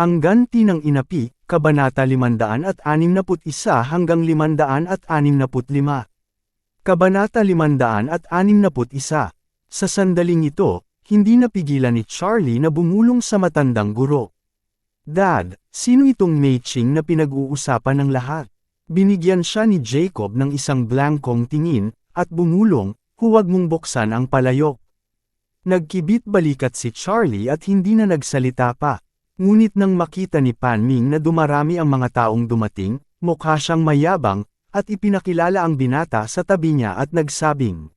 Ang ganti ng inapi, Kabanata 561 hanggang 565. Kabanata 561. Sa sandaling ito, hindi napigilan ni Charlie na bumulong sa matandang guro. Dad, sino itong Mei-Ching na pinag-uusapan ng lahat? Binigyan siya ni Jacob ng isang blankong tingin, at bumulong, huwag mong buksan ang palayok. Nagkibit balikat si Charlie at hindi na nagsalita pa. Ngunit nang makita ni Pan Ming na dumarami ang mga taong dumating, mukha siyang mayabang, at ipinakilala ang binata sa tabi niya at nagsabing,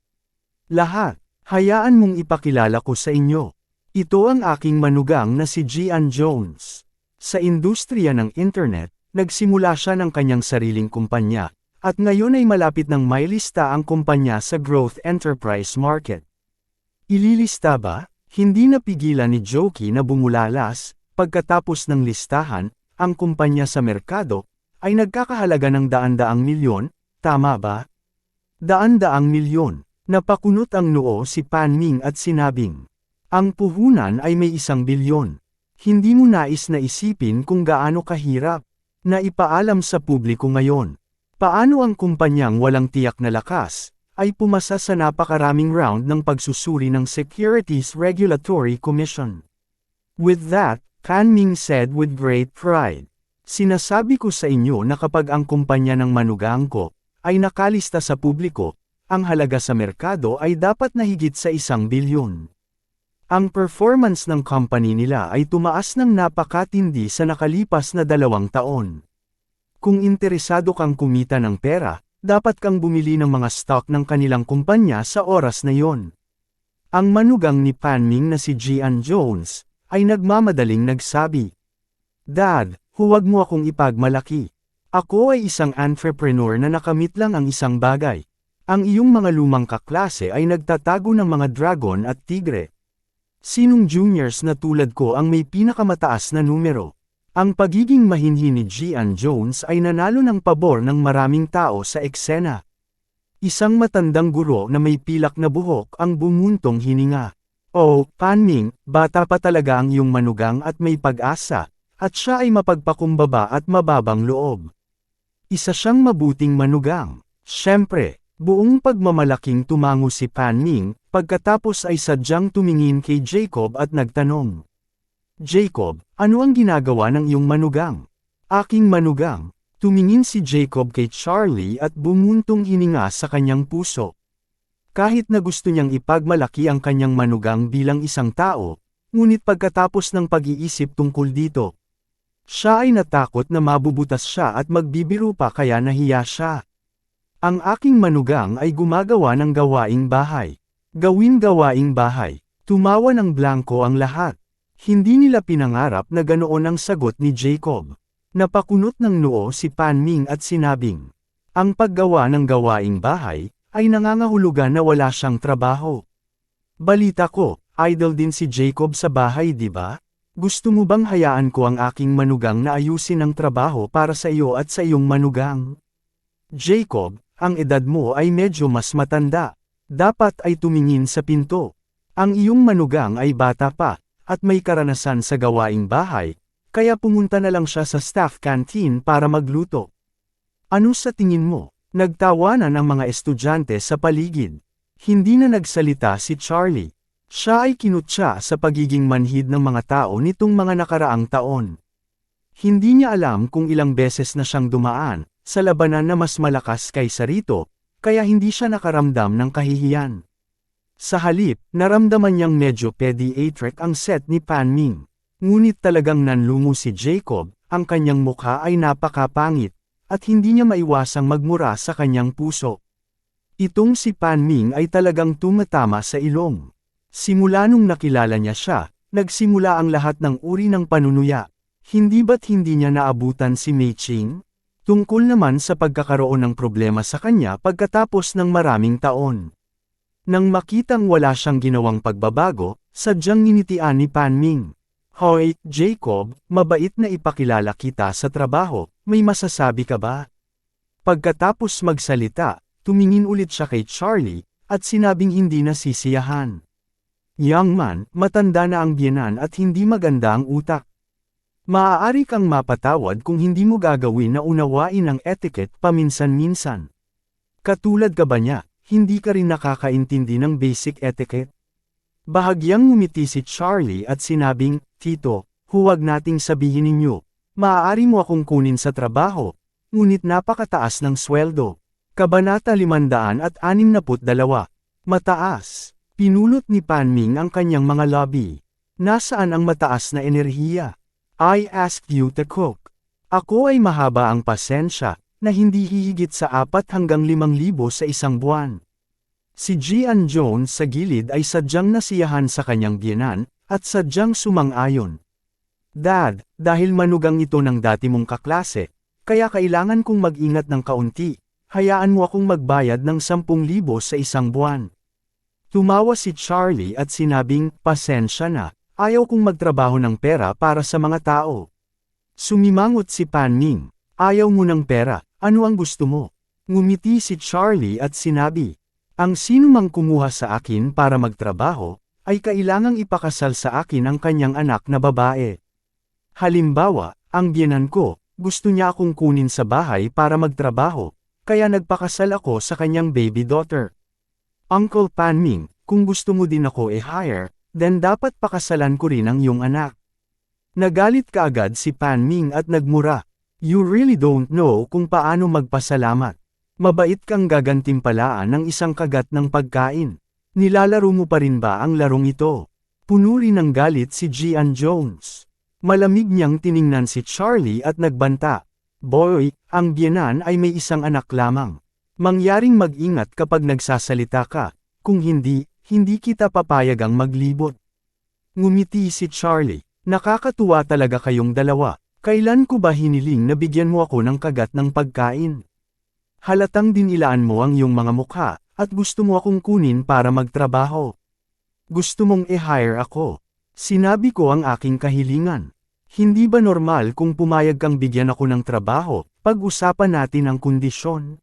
Lahat, hayaan mong ipakilala ko sa inyo. Ito ang aking manugang na si Gian Jones. Sa industriya ng internet, nagsimula siya ng kanyang sariling kumpanya, at ngayon ay malapit ng may lista ang kumpanya sa growth enterprise market. Ililista ba? Hindi napigilan ni Joki na bumulalas, pagkatapos ng listahan, ang kumpanya sa merkado, ay nagkakahalaga ng daan-daang milyon, tama ba? Daan-daang milyon, napakunot ang noo si Pan Ming at sinabing, ang puhunan ay may isang bilyon. Hindi mo nais na isipin kung gaano kahirap, na ipaalam sa publiko ngayon. Paano ang kumpanyang walang tiyak na lakas, ay pumasa sa napakaraming round ng pagsusuri ng Securities Regulatory Commission. With that, Kan Ming said with great pride, Sinasabi ko sa inyo na kapag ang kumpanya ng manugang ko, ay nakalista sa publiko, ang halaga sa merkado ay dapat na higit sa isang bilyon. Ang performance ng company nila ay tumaas ng napakatindi sa nakalipas na dalawang taon. Kung interesado kang kumita ng pera, dapat kang bumili ng mga stock ng kanilang kumpanya sa oras na yon. Ang manugang ni Pan Ming na si Gian Jones, ay nagmamadaling nagsabi, Dad, huwag mo akong ipagmalaki. Ako ay isang entrepreneur na nakamit lang ang isang bagay. Ang iyong mga lumang kaklase ay nagtatago ng mga dragon at tigre. Sinong juniors na tulad ko ang may pinakamataas na numero? Ang pagiging mahinhi ni Gian Jones ay nanalo ng pabor ng maraming tao sa eksena. Isang matandang guro na may pilak na buhok ang bumuntong hininga. Oh, Panming, bata pa talaga ang iyong manugang at may pag-asa, at siya ay mapagpakumbaba at mababang loob. Isa siyang mabuting manugang. Siyempre, buong pagmamalaking tumango si Panming, pagkatapos ay sadyang tumingin kay Jacob at nagtanong. Jacob, ano ang ginagawa ng iyong manugang? Aking manugang, tumingin si Jacob kay Charlie at bumuntong hininga sa kanyang puso. Kahit na gusto niyang ipagmalaki ang kanyang manugang bilang isang tao, ngunit pagkatapos ng pag-iisip tungkol dito, siya ay natakot na mabubutas siya at magbibiro pa kaya nahiya siya. Ang aking manugang ay gumagawa ng gawaing bahay. Gawin gawaing bahay. Tumawa ng blanco ang lahat. Hindi nila pinangarap na ganoon ang sagot ni Jacob. Napakunot ng noo si Pan Ming at sinabing, ang paggawa ng gawaing bahay, ay nangangahulugan na wala siyang trabaho. Balita ko, idol din si Jacob sa bahay di ba? Gusto mo bang hayaan ko ang aking manugang na ayusin ang trabaho para sa iyo at sa iyong manugang? Jacob, ang edad mo ay medyo mas matanda. Dapat ay tumingin sa pinto. Ang iyong manugang ay bata pa, at may karanasan sa gawaing bahay, kaya pumunta na lang siya sa staff canteen para magluto. Ano sa tingin mo? Nagtawanan ang mga estudyante sa paligid. Hindi na nagsalita si Charlie. Siya ay kinutya sa pagiging manhid ng mga tao nitong mga nakaraang taon. Hindi niya alam kung ilang beses na siyang dumaan, sa labanan na mas malakas kaysa rito, kaya hindi siya nakaramdam ng kahihiyan. Sa halip, naramdaman niyang medyo pediatric ang set ni Pan Ming. Ngunit talagang nanlumo si Jacob, ang kanyang mukha ay napakapangit, at hindi niya maiwasang magmura sa kanyang puso. Itong si Pan Ming ay talagang tumatama sa ilong. Simula nung nakilala niya siya, nagsimula ang lahat ng uri ng panunuya. Hindi ba't hindi niya naabutan si Mei Ching? Tungkol naman sa pagkakaroon ng problema sa kanya pagkatapos ng maraming taon. Nang makitang wala siyang ginawang pagbabago, sadyang ninitian ni Pan Ming. Hoy, Jacob, mabait na ipakilala kita sa trabaho, may masasabi ka ba? Pagkatapos magsalita, tumingin ulit siya kay Charlie, at sinabing hindi nasisiyahan. Young man, matanda na ang biyenan at hindi maganda ang utak. Maaari kang mapatawad kung hindi mo gagawin na unawain ang etiquette paminsan-minsan. Katulad ka ba niya, hindi ka rin nakakaintindi ng basic etiquette? Bahagyang ngumiti si Charlie at sinabing, Tito, huwag nating sabihin ninyo, maaari mo akong kunin sa trabaho, ngunit napakataas ng sweldo. Kabanata 562. Mataas. Pinulot ni Panming ang kanyang mga lobby. Nasaan ang mataas na enerhiya? I asked you to cook. Ako ay mahaba ang pasensya, na hindi hihigit sa 4 hanggang 5,000 sa isang buwan. Si Gian Jones sa gilid ay sadyang nasiyahan sa kanyang biyenan, at sadyang sumang-ayon. Dad, dahil manugang ito ng dati mong kaklase, kaya kailangan kong mag-ingat ng kaunti, hayaan mo akong magbayad ng 10,000 sa isang buwan. Tumawa si Charlie at sinabing, pasensya na, ayaw kong magtrabaho ng pera para sa mga tao. Sumimangot si Pan Ming, ayaw mo ng pera, ano ang gusto mo? Ngumiti si Charlie at sinabi, ang sino mang kumuha sa akin para magtrabaho, ay kailangang ipakasal sa akin ang kanyang anak na babae. Halimbawa, ang biyenan ko, gusto niya akong kunin sa bahay para magtrabaho, kaya nagpakasal ako sa kanyang baby daughter. Uncle Panming, kung gusto mo din ako i-hire, then dapat pakasalan ko rin ang iyong anak. Nagalit kaagad si Panming at nagmura. You really don't know kung paano magpasalamat. Mabait kang gagantimpalaan ng isang kagat ng pagkain. Nilalaro mo pa rin ba ang larong ito? Puno rin ng galit si Gian Jones. Malamig niyang tiningnan si Charlie at nagbanta. Boy, ang biyenan ay may isang anak lamang. Mangyaring mag-ingat kapag nagsasalita ka, kung hindi, hindi kita papayagang maglibot. Ngumiti si Charlie, nakakatuwa talaga kayong dalawa, kailan ko ba hiniling na bigyan mo ako ng kagat ng pagkain? Halatang dinilaan mo ang iyong mga mukha, at gusto mo akong kunin para magtrabaho. Gusto mong i-hire ako. Sinabi ko ang aking kahilingan. Hindi ba normal kung pumayag kang bigyan ako ng trabaho, pag-usapan natin ang kondisyon?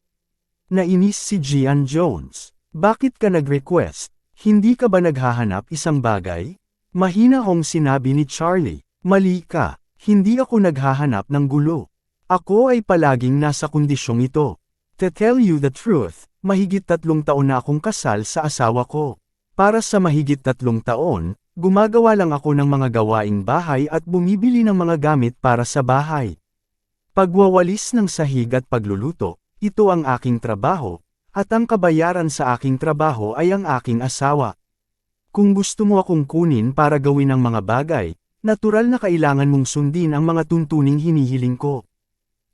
Nainis si Gian Jones. Bakit ka nag-request? Hindi ka ba naghahanap isang bagay? Mahina hong sinabi ni Charlie. Mali ka, hindi ako naghahanap ng gulo. Ako ay palaging nasa kondisyong ito. To tell you the truth, mahigit tatlong taon na akong kasal sa asawa ko. Para sa mahigit tatlong taon, gumagawa lang ako ng mga gawaing bahay at bumibili ng mga gamit para sa bahay. Pagwawalis ng sahig at pagluluto, ito ang aking trabaho, at ang kabayaran sa aking trabaho ay ang aking asawa. Kung gusto mo akong kunin para gawin ang mga bagay, natural na kailangan mong sundin ang mga tuntuning hinihiling ko.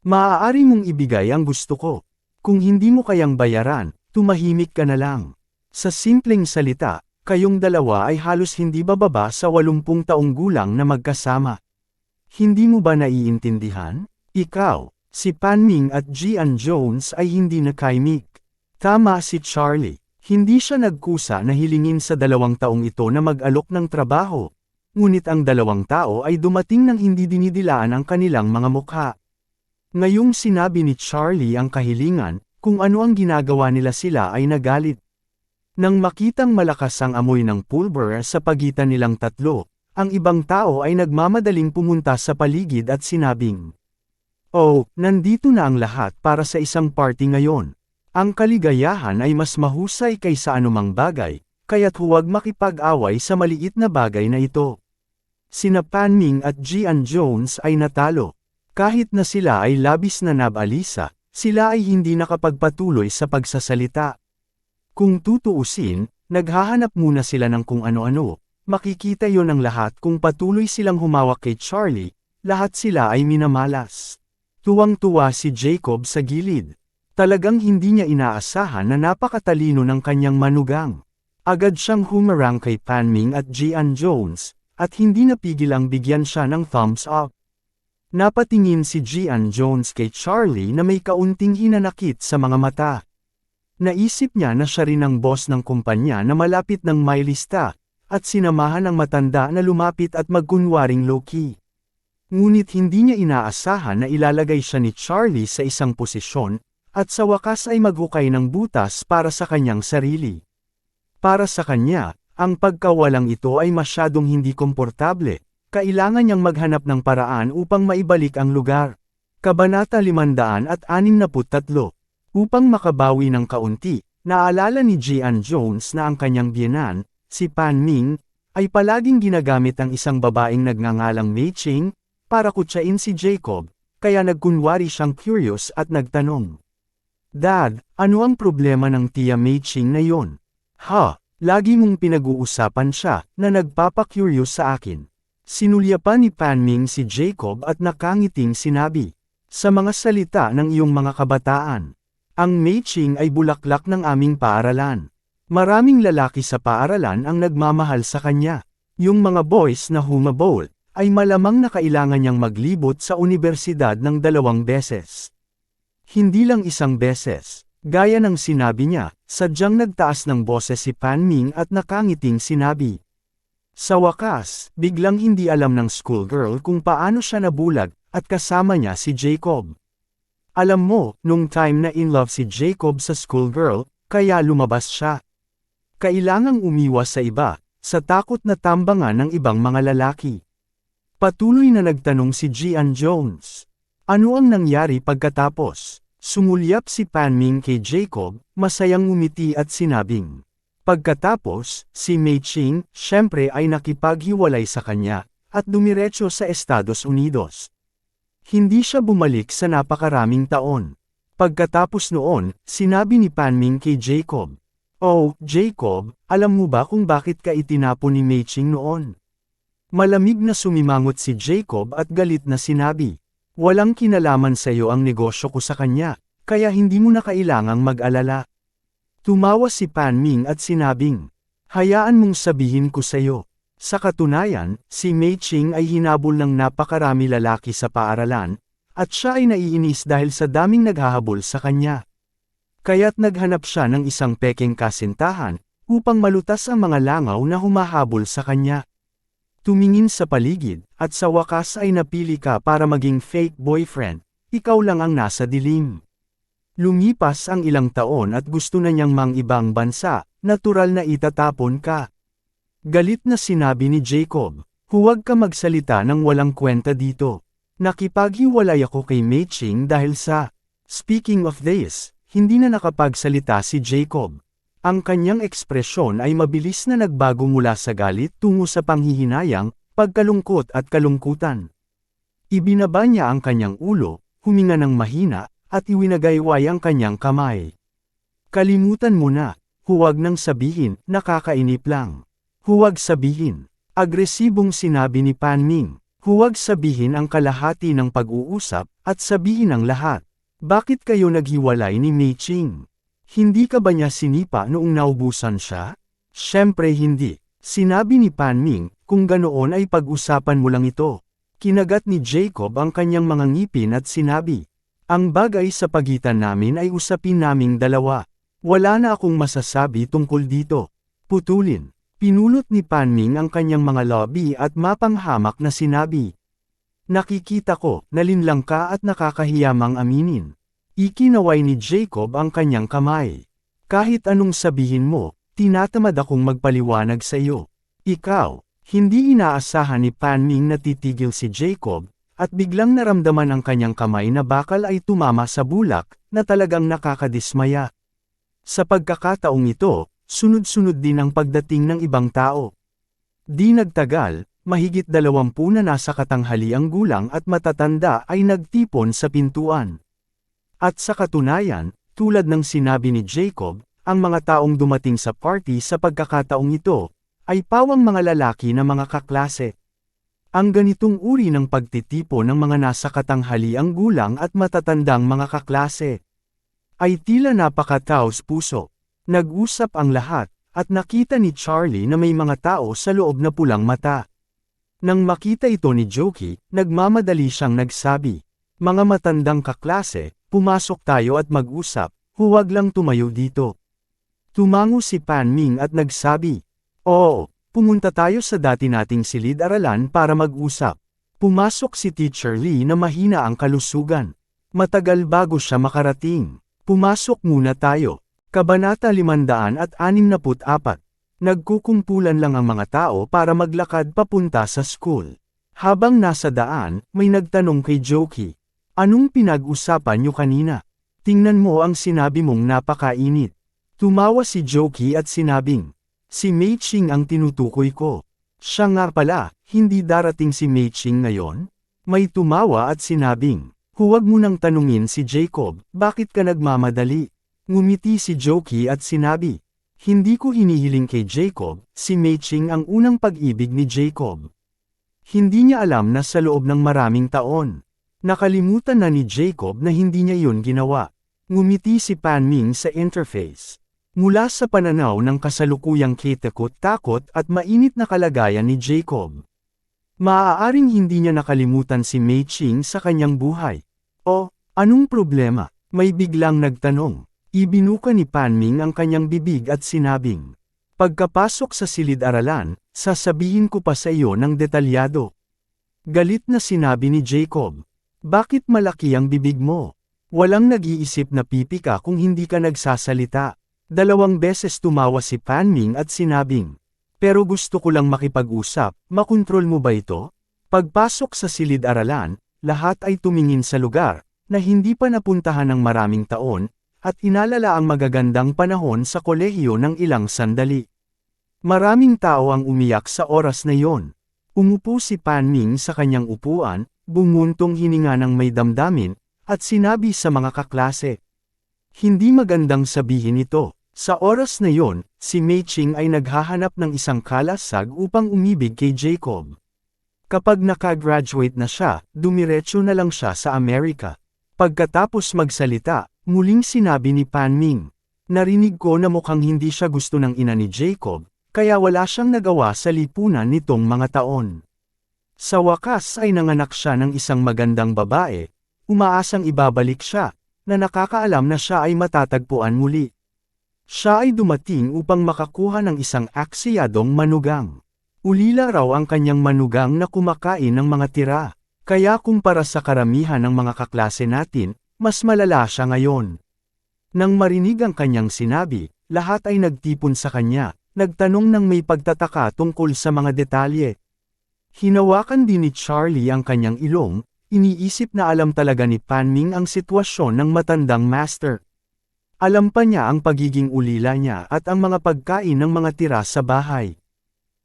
Maaari mong ibigay ang gusto ko. Kung hindi mo kayang bayaran, tumahimik ka na lang. Sa simpleng salita, kayong dalawa ay halos hindi bababa sa 80 taong gulang na magkasama. Hindi mo ba naiintindihan? Ikaw, si Panming at Gian Jones ay hindi nakaimik. Tama si Charlie. Hindi siya nagkusa na hilingin sa dalawang taong ito na mag-alok ng trabaho. Ngunit ang dalawang tao ay dumating nang hindi dinidilaan ang kanilang mga mukha. Ngayong sinabi ni Charlie ang kahilingan, kung ano ang ginagawa nila sila ay nagalit. Nang makitang malakas ang amoy ng pulver sa pagitan nilang tatlo, ang ibang tao ay nagmamadaling pumunta sa paligid at sinabing, Oh, nandito na ang lahat para sa isang party ngayon. Ang kaligayahan ay mas mahusay kaysa anumang bagay, kaya't huwag makipag-away sa maliit na bagay na ito. Sina Panming at Gian Jones ay natalo. Kahit na sila ay labis na nabalisa, sila ay hindi nakapagpatuloy sa pagsasalita. Kung tutuusin, naghahanap muna sila ng kung ano-ano, makikita yon ang lahat kung patuloy silang humawak kay Charlie, lahat sila ay minamalas. Tuwang-tuwa si Jacob sa gilid. Talagang hindi niya inaasahan na napakatalino ng kanyang manugang. Agad siyang humarang kay Panming at Gian Jones, at hindi napigil ang bigyan siya ng thumbs up. Napatingin si Gian Jones kay Charlie na may kaunting hinanakit sa mga mata. Naisip niya na siya rin ang boss ng kumpanya na malapit ng may lista, at sinamahan ng matanda na lumapit at magkunwaring low-key. Ngunit hindi niya inaasahan na ilalagay siya ni Charlie sa isang posisyon, at sa wakas ay maghukay ng butas para sa kanyang sarili. Para sa kanya, ang pagkawalang ito ay masyadong hindi komportable, kailangan niyang maghanap ng paraan upang maibalik ang lugar. Kabanata 563 Upang makabawi ng kaunti, naalala ni Jian Jones na ang kanyang biyenan, si Pan Ming, ay palaging ginagamit ang isang babaeng nagngangalang Mei Ching, para kutsain si Jacob, kaya nagkunwari siyang curious at nagtanong. Dad, ano ang problema ng tiya Mei Ching na yon? Ha, lagi mong pinag-uusapan siya, na nagpapa-curious sa akin. Sinulyapan ni Pan Ming si Jacob at nakangiting sinabi, sa mga salita ng iyong mga kabataan. Ang Meiching ay bulaklak ng aming paaralan. Maraming lalaki sa paaralan ang nagmamahal sa kanya. Yung mga boys na humabol, ay malamang na kailangan niyang maglibot sa universidad ng dalawang beses. Hindi lang isang beses. Gaya ng sinabi niya, sadyang nagtaas ng boses si Pan Ming at nakangiting sinabi. Sa wakas, biglang hindi alam ng schoolgirl kung paano siya nabulag, at kasama niya si Jacob. Alam mo, nung time na in love si Jacob sa schoolgirl, kaya lumabas siya. Kailangang umiwas sa iba, sa takot na tambangan ng ibang mga lalaki. Patuloy na nagtanong si Gian Jones. Ano ang nangyari pagkatapos? Sumulyap si Pan Ming kay Jacob, masayang umiti at sinabing. Pagkatapos, si Mei Ching, syempre ay nakipaghiwalay sa kanya, at dumiretso sa Estados Unidos. Hindi siya bumalik sa napakaraming taon. Pagkatapos noon, sinabi ni Panming kay Jacob, Oh, Jacob, alam mo ba kung bakit ka itinapon ni Meiching noon? Malamig na sumimangot si Jacob at galit na sinabi, Walang kinalaman sa iyo ang negosyo ko sa kanya, kaya hindi mo na kailangang mag-alala. Tumawa si Panming at sinabing, Hayaan mong sabihin ko sa iyo, sa katunayan, si Mei Ching ay hinabol ng napakarami lalaki sa paaralan, at siya ay naiinis dahil sa daming naghahabol sa kanya. Kaya't naghanap siya ng isang pekeng kasintahan, upang malutas ang mga langaw na humahabol sa kanya. Tumingin sa paligid, at sa wakas ay napili ka para maging fake boyfriend, ikaw lang ang nasa dilim. Lumipas ang ilang taon at gusto na niyang mang ibang bansa, natural na itatapon ka. Galit na sinabi ni Jacob, huwag ka magsalita ng walang kwenta dito. Nakipaghiwalay ako kay Mei-Ching dahil sa, speaking of this, hindi na nakapagsalita si Jacob. Ang kanyang ekspresyon ay mabilis na nagbago mula sa galit tungo sa panghihinayang, pagkalungkot at kalungkutan. Ibinaba niya ang kanyang ulo, huminga ng mahina, at iwinagayway ang kanyang kamay. Kalimutan mo na, huwag nang sabihin, nakakainip lang. Huwag sabihin. Agresibong sinabi ni Pan Ming. Huwag sabihin ang kalahati ng pag-uusap, at sabihin ang lahat. Bakit kayo naghiwalay ni Mei Ching? Hindi ka ba niya sinipa noong naubusan siya? Siyempre hindi. Sinabi ni Pan Ming, kung ganoon ay pag-usapan mo lang ito. Kinagat ni Jacob ang kanyang mga ngipin at sinabi, Ang bagay sa pagitan namin ay usapin naming dalawa. Wala na akong masasabi tungkol dito. Putulin. Pinulot ni Panming ang kanyang mga lobby at mapanghamak na sinabi. Nakikita ko, nalinlang ka at nakakahiyamang aminin. Ikinaway ni Jacob ang kanyang kamay. Kahit anong sabihin mo, tinatamad akong magpaliwanag sa iyo. Ikaw, hindi inaasahan ni Panming na titigil si Jacob, at biglang naramdaman ang kanyang kamay na bakal ay tumama sa bulak, na talagang nakakadismaya. Sa pagkakataong ito, sunod-sunod din ang pagdating ng ibang tao. Di nagtagal, mahigit dalawampu na nasa katanghali ang gulang at matatanda ay nagtipon sa pintuan. At sa katunayan, tulad ng sinabi ni Jacob, ang mga taong dumating sa party sa pagkakataong ito, ay pawang mga lalaki na mga kaklase. Ang ganitong uri ng pagtitipo ng mga nasa katanghali ang gulang at matatandang mga kaklase, ay tila napakataos puso. Nag-usap ang lahat, at nakita ni Charlie na may mga tao sa loob na pulang mata. Nang makita ito ni Jokey, nagmamadali siyang nagsabi. Mga matandang kaklase, pumasok tayo at mag-usap, huwag lang tumayo dito. Tumango si Pan Ming at nagsabi, Oo, pumunta tayo sa dati nating silid-aralan para mag-usap. Pumasok si Teacher Lee na mahina ang kalusugan. Matagal bago siya makarating. Pumasok muna tayo. Kabanata 564. Nagkukumpulan lang ang mga tao para maglakad papunta sa school. Habang nasa daan, may nagtanong kay Jokey. Anong pinag-usapan niyo kanina? Tingnan mo ang sinabi mong napakainit. Tumawa si Jokey at sinabing, Si Mei Ching ang tinutukoy ko. Siya nga pala, hindi darating si Mei Ching ngayon? May tumawa at sinabing, Huwag mo nang tanungin si Jacob, bakit ka nagmamadali? Ngumiti si Jokey at sinabi, Hindi ko hinihiling kay Jacob, si Mei Ching ang unang pag-ibig ni Jacob. Hindi niya alam na sa loob ng maraming taon. Nakalimutan na ni Jacob na hindi niya yun ginawa. Ngumiti si Pan Ming sa interface. Mula sa pananaw ng kasalukuyang kitakot-takot at mainit na kalagayan ni Jacob. Maaaring hindi niya nakalimutan si Mei Ching sa kanyang buhay. O, anong problema? May biglang nagtanong. Ibinuka ni Pan Ming ang kanyang bibig at sinabing, Pagkapasok sa silid-aralan, sasabihin ko pa sa iyo ng detalyado. Galit na sinabi ni Jacob, Bakit malaki ang bibig mo? Walang nag-iisip na pipi ka kung hindi ka nagsasalita. Dalawang beses tumawa si Pan Ming at sinabing, Pero gusto ko lang makipag-usap, makontrol mo ba ito? Pagpasok sa silid-aralan, lahat ay tumingin sa lugar, na hindi pa napuntahan ng maraming taon, at inalala ang magagandang panahon sa kolehiyo ng ilang sandali. Maraming tao ang umiyak sa oras na yon. Umupo si Pan Ming sa kanyang upuan, bumuntong hininga ng may damdamin, at sinabi sa mga kaklase. Hindi magandang sabihin ito. Sa oras na yon, si Mei Ching ay naghahanap ng isang kalasag upang umibig kay Jacob. Kapag nakagraduate na siya, dumiretso na lang siya sa Amerika. Pagkatapos magsalita, muling sinabi ni Pan Ming, Narinig ko na mukhang hindi siya gusto ng ina ni Jacob, kaya wala siyang nagawa sa lipunan nitong mga taon. Sa wakas ay nanganak siya ng isang magandang babae, umaasang ibabalik siya, na nakakaalam na siya ay matatagpuan muli. Siya ay dumating upang makakuha ng isang aksiyadong manugang. Ulila raw ang kanyang manugang na kumakain ng mga tira, kaya kumpara sa karamihan ng mga kaklase natin, mas malala siya ngayon. Nang marinig ang kanyang sinabi, lahat ay nagtipon sa kanya, nagtanong ng may pagtataka tungkol sa mga detalye. Hinawakan din ni Charlie ang kanyang ilong, iniisip na alam talaga ni Panming ang sitwasyon ng matandang master. Alam pa niya ang pagiging ulila niya at ang mga pagkain ng mga tira sa bahay.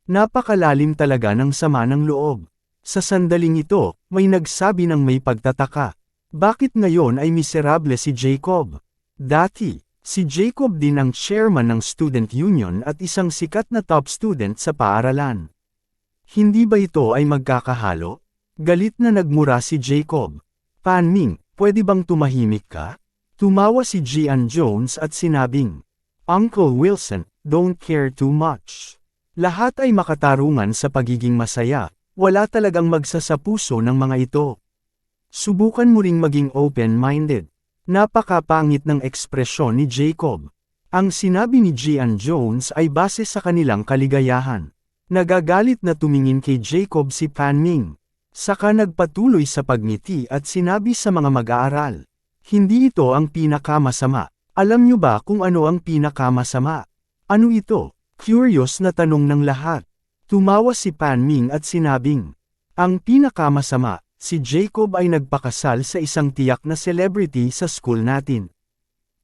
Napakalalim talaga ng sama ng loob. Sa sandaling ito, may nagsabi ng may pagtataka. Bakit ngayon ay miserable si Jacob? Dati, si Jacob din ang chairman ng student union at isang sikat na top student sa paaralan. Hindi ba ito ay magkakahalo? Galit na nagmura si Jacob. Panming, pwede bang tumahimik ka? Tumawa si Gian Jones at sinabing, Uncle Wilson, don't care too much. Lahat ay makatarungan sa pagiging masaya, wala talagang magsasapuso ng mga ito. Subukan mo ring maging open-minded. Napakapangit ng ekspresyon ni Jacob. Ang sinabi ni Gian Jones ay base sa kanilang kaligayahan. Nagagalit na tumingin kay Jacob si Pan Ming. Saka nagpatuloy sa pagngiti at sinabi sa mga mag-aaral. Hindi ito ang pinakamasama. Alam niyo ba kung ano ang pinakamasama? Ano ito? Curious na tanong ng lahat. Tumawa si Pan Ming at sinabing, Ang pinakamasama, si Jacob ay nagpakasal sa isang tiyak na celebrity sa school natin.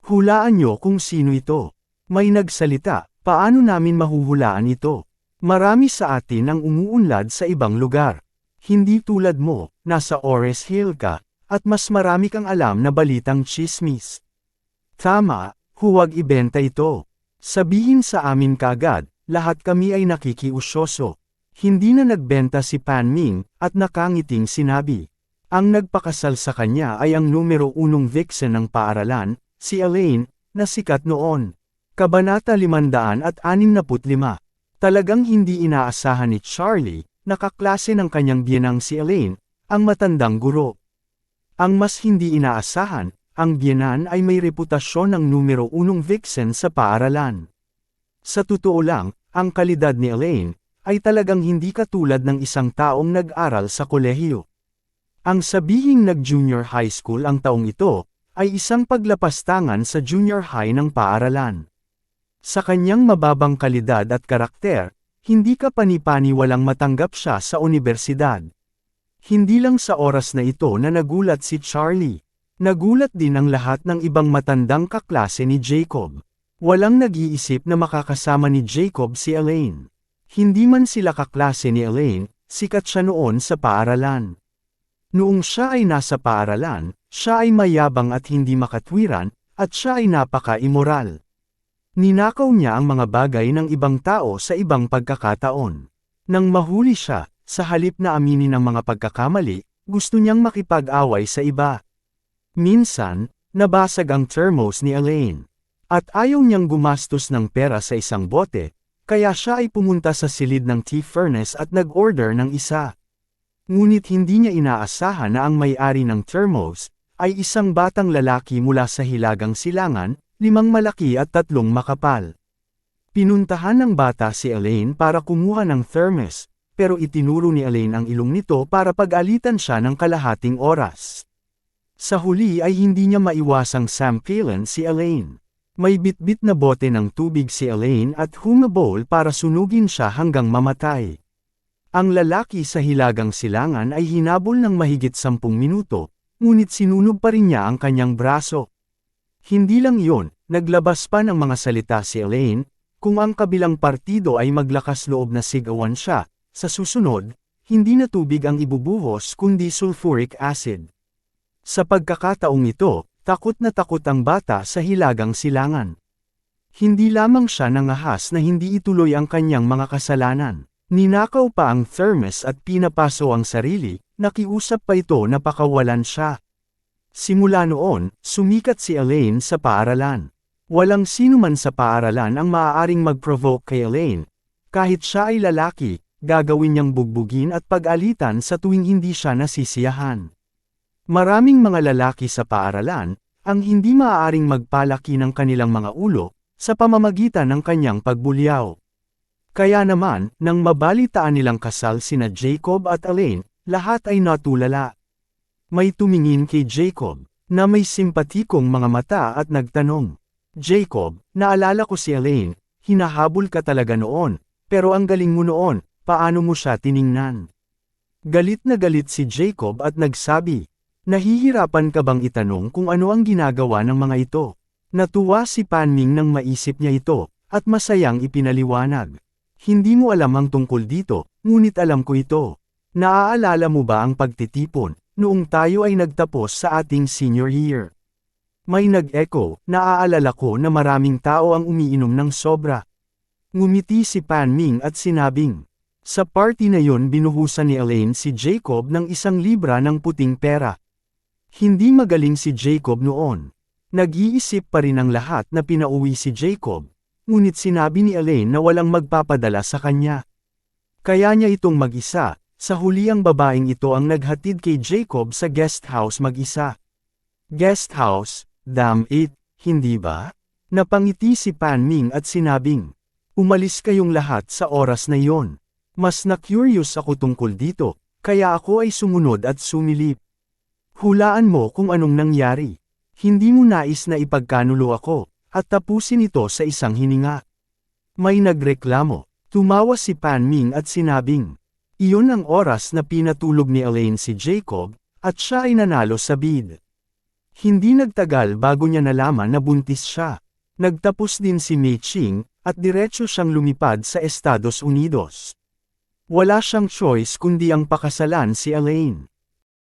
Hulaan niyo kung sino ito. May nagsalita, paano namin mahuhulaan ito? Marami sa atin ang umuunlad sa ibang lugar. Hindi tulad mo, nasa Ores Hill ka, at mas marami kang alam na balitang chismis. Tama, huwag ibenta ito. Sabihin sa amin kagad, lahat kami ay nakikiusyoso. Hindi na nagbenta si Pan Ming, at nakangiting sinabi. Ang nagpakasal sa kanya ay ang numero unong vixen ng paaralan, si Elaine, na sikat noon. Kabanata 565. Talagang hindi inaasahan ni Charlie, nakaklase ng kanyang biyenang si Elaine, ang matandang guro. Ang mas hindi inaasahan, ang biyenan ay may reputasyon ng numero unong vixen sa paaralan. Sa totoo lang, ang kalidad ni Elaine, ay talagang hindi katulad ng isang taong nag-aral sa kolehiyo. Ang sabihing nag-junior high school ang taong ito, ay isang paglapastangan sa junior high ng paaralan. Sa kanyang mababang kalidad at karakter, hindi ka panipani walang matanggap siya sa universidad. Hindi lang sa oras na ito na nagulat si Charlie. Nagulat din ang lahat ng ibang matandang kaklase ni Jacob. Walang nag-iisip na makakasama ni Jacob si Elaine. Hindi man sila kaklase ni Elaine, sikat siya noon sa paaralan. Noong siya ay nasa paaralan, siya ay mayabang at hindi makatwiran, at siya ay napaka-immoral. Ninakaw niya ang mga bagay ng ibang tao sa ibang pagkakataon. Nang mahuli siya, sa halip na aminin ang mga pagkakamali, gusto niyang makipag-away sa iba. Minsan, nabasag ang thermos ni Elaine. At ayaw niyang gumastos ng pera sa isang bote, kaya siya ay pumunta sa silid ng tea furnace at nag-order ng isa. Ngunit hindi niya inaasahan na ang may-ari ng thermos, ay isang batang lalaki mula sa Hilagang Silangan, limang malaki at tatlong makapal. Pinuntahan ng bata si Elaine para kumuha ng thermos, pero itinuro ni Elaine ang ilong nito para pag-alitan siya ng kalahating oras. Sa huli ay hindi niya maiwasang sampilan si Elaine. May bitbit na bote ng tubig si Elaine at humabol para sunugin siya hanggang mamatay. Ang lalaki sa hilagang silangan ay hinabol ng mahigit sampung minuto, ngunit sinunog pa rin niya ang kanyang braso. Hindi lang iyon, naglabas pa ng mga salita si Elaine, kung ang kabilang partido ay maglakas loob na sigawan siya, sa susunod, hindi na tubig ang ibubuhos kundi sulfuric acid. Sa pagkakataong ito, takot na takot ang bata sa hilagang silangan. Hindi lamang siya nangahas na hindi ituloy ang kanyang mga kasalanan. Ninakaw pa ang thermos at pinapaso ang sarili, nakiusap pa ito na pakawalan siya. Simula noon, sumikat si Elaine sa paaralan. Walang sino man sa paaralan ang maaaring mag-provoke kay Elaine. Kahit siya ay lalaki, gagawin niyang bugbugin at pag-alitan sa tuwing hindi siya nasisiyahan. Maraming mga lalaki sa paaralan, ang hindi maaaring magpalaki ng kanilang mga ulo, sa pamamagitan ng kanyang pagbulyaw. Kaya naman, nang mabalitaan nilang kasal sina Jacob at Elaine, lahat ay natulala. May tumingin kay Jacob, na may simpatikong mga mata at nagtanong. Jacob, naalala ko si Elaine, hinahabol ka talaga noon, pero ang galing mo noon, paano mo siya tiningnan? Galit na galit si Jacob at nagsabi, Nahihirapan ka bang itanong kung ano ang ginagawa ng mga ito? Natuwa si Panming nang maisip niya ito, at masayang ipinaliwanag. Hindi mo alam ang tungkol dito, ngunit alam ko ito. Naaalala mo ba ang pagtitipon, noong tayo ay nagtapos sa ating senior year. May nag-echo, naaalala ko na maraming tao ang umiinom ng sobra. Ngumiti si Pan Ming at sinabing, sa party na yon binuhusan ni Elaine si Jacob ng isang libra ng puting pera. Hindi magaling si Jacob noon. Nag-iisip pa rin ang lahat na pinauwi si Jacob, ngunit sinabi ni Elaine na walang magpapadala sa kanya. Kaya niya itong mag-isa, sa huli ang babaeng ito ang naghatid kay Jacob sa guest house mag-isa. Guest house, damn it, hindi ba? Napangiti si Pan Ming at sinabing, umalis kayong lahat sa oras na iyon. Mas na-curious ako tungkol dito, kaya ako ay sumunod at sumilip. Hulaan mo kung anong nangyari. Hindi mo nais na ipagkanulo ako, at tapusin ito sa isang hininga. May nagreklamo, tumawa si Pan Ming at sinabing, iyon ang oras na pinatulog ni Elaine si Jacob, at siya ay nanalo sa bid. Hindi nagtagal bago niya nalaman na buntis siya. Nagtapos din si Mei Ching, at diretso siyang lumipad sa Estados Unidos. Wala siyang choice kundi ang pakasalan si Elaine.